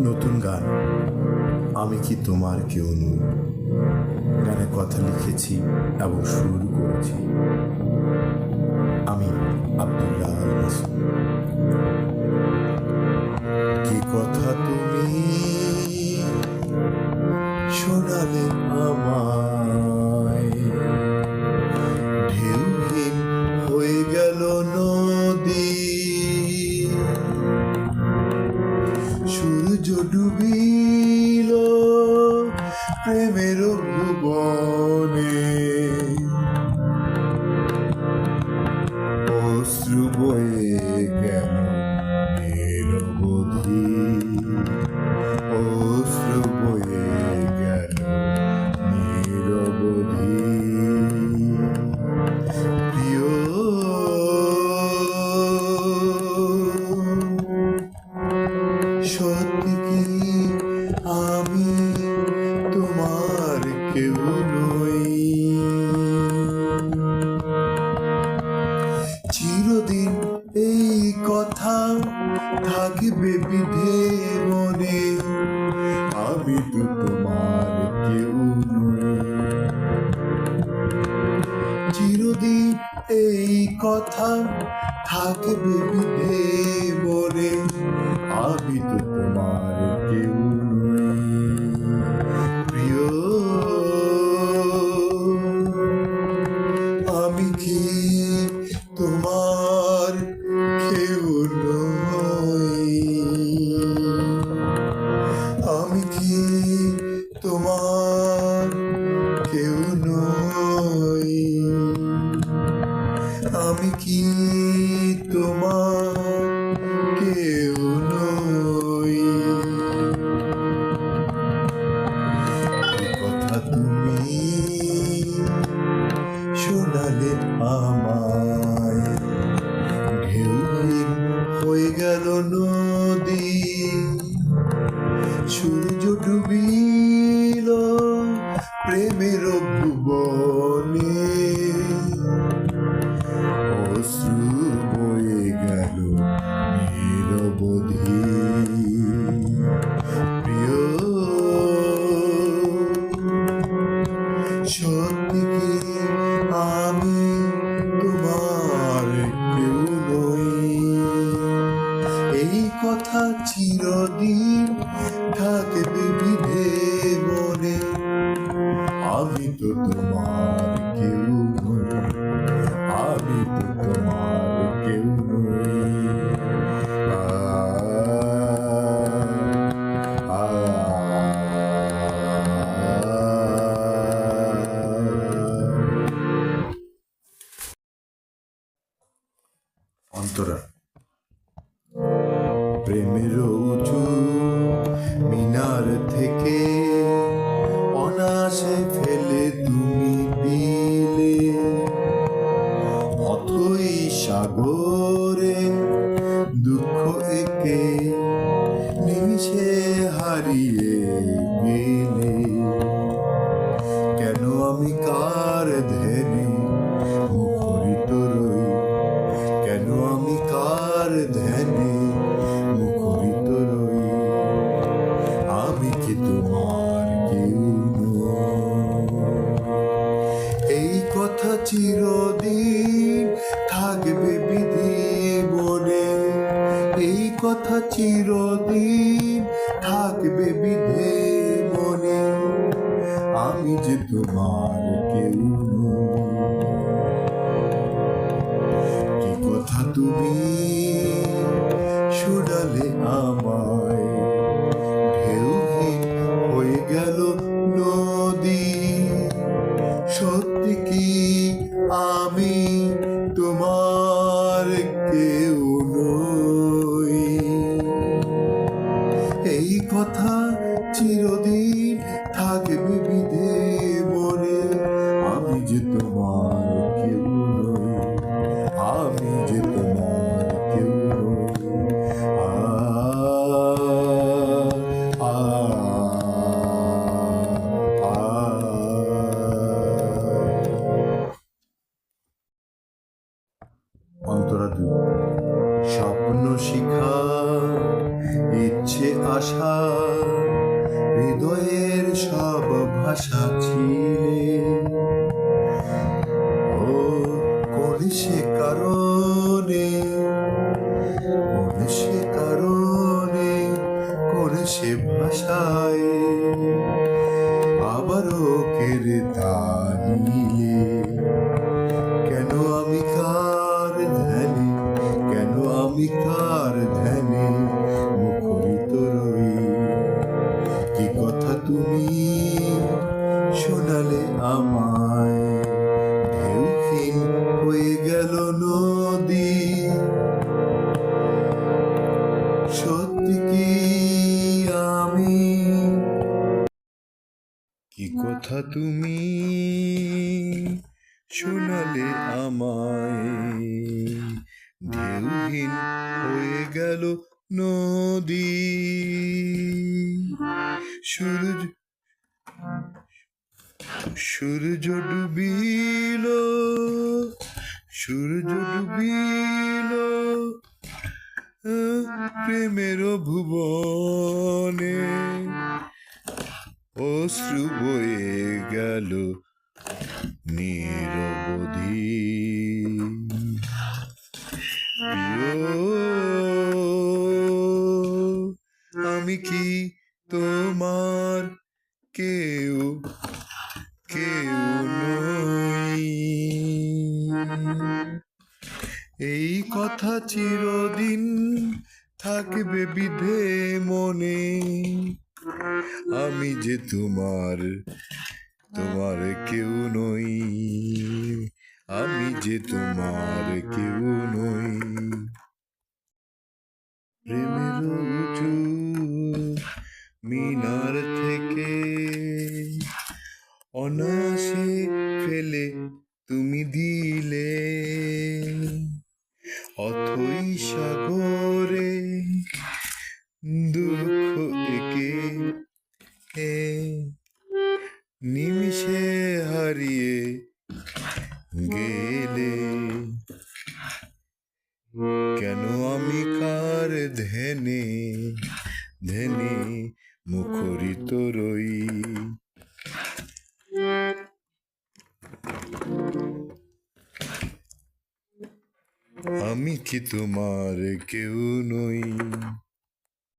নতুন গান। আমি কি তোমার কেউ নই? গানে কথা লিখেছি এবং শুরু করেছি। আমি আব্দুল্লাহ কি কথা তুমি শোনালে ডুবিল প্রেমের ভুবনে অশ্রু বয়ে গেল নিরবধি থাকবে বিধে মনে। আমি তো তোমার কেউ চিরদিন এই কথা থাকবে বিধে মনে। আমি তো তোমার অন্তরা। প্রেমের কথা চিরদিন থাকবে বিধি মনে এই কথা চিরদিন থাকবে বিধে মনে আমি যে তোমার কেউ কি কথা তুমি শোনালে আমায়? ঢেউহীন হয়ে গেল নদী। সত্যি কি ছিলে ও কোন সে কারণে কোন সে কারণে কোন সে ভাষায় আবারও কেড়ে তানিলে শোনালে আমায় হয়ে গেল নদী। সত্যি কি আমি? কি কথা তুমি শোনালে আমায় ঢেউহীন হয়ে গেল নদী। সূর্য সূর্য ডুবিল সূর্য ডুবিল প্রেমের ভুবনে। অশ্রু বয়ে গেল নিরবধি। আমি কি তোমার কেউ এই কথা চিরদিন থাকবে বিধে মনে। আমি যে তোমার তোমার কেউ নই। আমি যে তোমার কেউ নই। প্রেমের মিনার থেকে অনায়াসে ফেলে তুমি দিলে। অথই সাগরে দুঃখ একে নিমিষে হারিয়ে গেলে। কেন আমি কার ধেনে ধেনে মুখরিত রই? আমি কি তোমার কেউ নই।